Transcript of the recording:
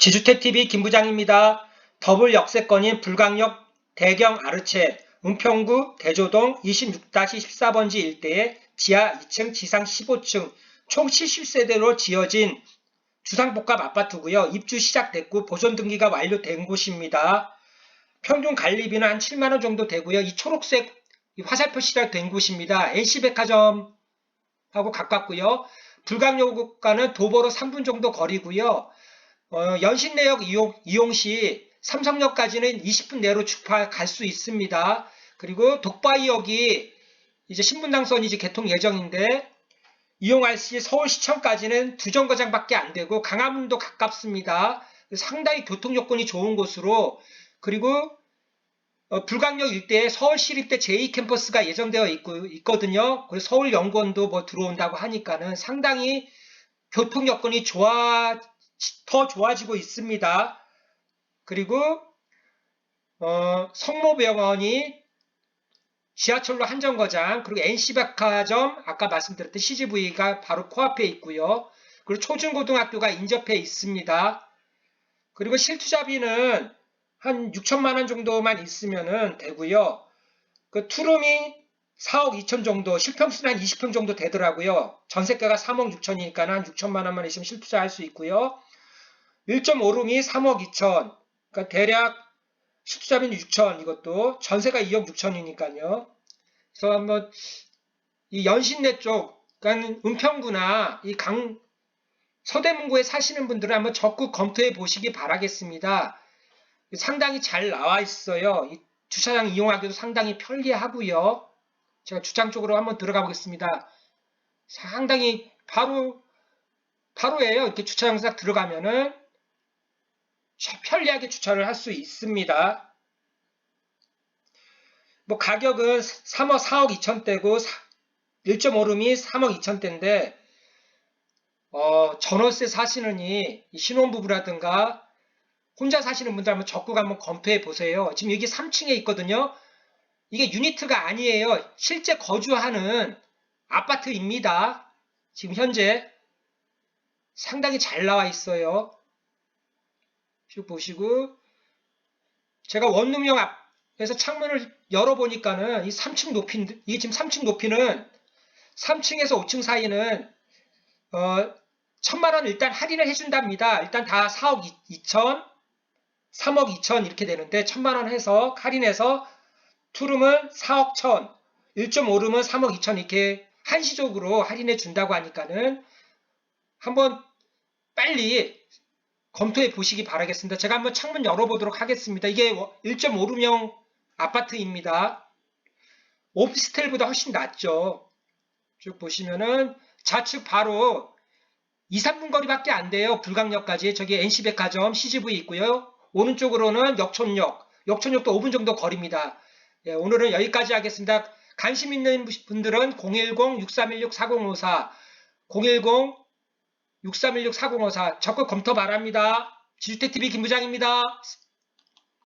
지주택TV 김부장입니다. 더블 역세권인 불강역 대경 아르체 은평구 대조동 26-14번지 일대의 지하 2층 지상 15층 총 70세대로 지어진 주상복합 아파트고요. 입주 시작됐고 보존 등기가 완료된 곳입니다. 평균 관리비는 한 7만원 정도 되고요. 이 초록색 이 화살표 시작된 곳입니다. NC백화점하고 가깝고요. 불강역과는 도보로 3분 정도 거리고요. 어, 연신내역 이용, 이용 시 삼성역까지는 20분 내로 주파 갈 수 있습니다. 그리고 독바이역이 이제 신분당선이 이제 개통 예정인데 이용할 시 서울시청까지는 두 정거장밖에 안 되고 강화문도 가깝습니다. 상당히 교통 여건이 좋은 곳으로 그리고 어, 불강역 일대에 서울시립대 제2캠퍼스가 예정되어 있고, 있거든요. 그리고 서울연구원도 뭐 들어온다고 하니까는 상당히 교통 여건이 좋아 더 좋아지고 있습니다. 그리고 어, 성모병원이 지하철로 한정거장 그리고 NC백화점 아까 말씀드렸던 CGV가 바로 코앞에 있고요. 그리고 초중고등학교가 인접해 있습니다. 그리고 실투자비는 한 6천만 원 정도만 있으면 되고요. 그 투룸이 4억 2천 정도, 실평수는 한 20평 정도 되더라고요. 전세가가 3억 6천이니까 한 6천만 원만 있으면 실투자할 수 있고요. 1.5룸이 3억 2천, 그러니까 대략 실투자비는 6천 이것도 전세가 2억 6천이니까요. 그래서 한번 이 연신내 쪽, 그러니까 은평구나 이 강 서대문구에 사시는 분들은 한번 적극 검토해 보시기 바라겠습니다. 상당히 잘 나와 있어요. 이 주차장 이용하기도 상당히 편리하고요. 제가 주차장 쪽으로 한번 들어가 보겠습니다. 상당히 바로 바로예요. 이렇게 주차장 싹 들어가면은 편리하게 주차를 할 수 있습니다. 뭐 가격은 3억 4억 2천대고 1.5룸이 3억 2천대인데 어, 전월세 사시느니 신혼부부라든가 혼자 사시는 분들 한번 적극 한번 검토해 보세요. 지금 여기 3층에 있거든요. 이게 유니트가 아니에요. 실제 거주하는 아파트입니다. 지금 현재 상당히 잘 나와 있어요. 쭉 보시고 제가 원룸형 앞에서 창문을 열어보니까는 이 3층 높이 이게 지금 3층 높이는 3층에서 5층 사이는 어, 천만 원 일단 할인을 해준답니다. 일단 다 4억 2천, 3억 2천 이렇게 되는데 천만 원 해서 할인해서 투룸은 4억 천, 1.5룸은 3억 2천 이렇게 한시적으로 할인해 준다고 하니까는 한번 빨리 검토해 보시기 바라겠습니다. 제가 한번 창문 열어보도록 하겠습니다. 이게 1.5룸형 아파트입니다. 오피스텔보다 훨씬 낫죠. 쭉 보시면은 좌측 바로 2, 3분 거리밖에 안 돼요. 불강역까지. 저기 NC백화점 CGV 있고요. 오른쪽으로는 역촌역. 역촌역도 5분 정도 거리입니다. 예, 오늘은 여기까지 하겠습니다. 관심 있는 분들은 010-6316-4054 010-6316-4054 적극 검토 바랍니다. 지주택TV 김부장입니다.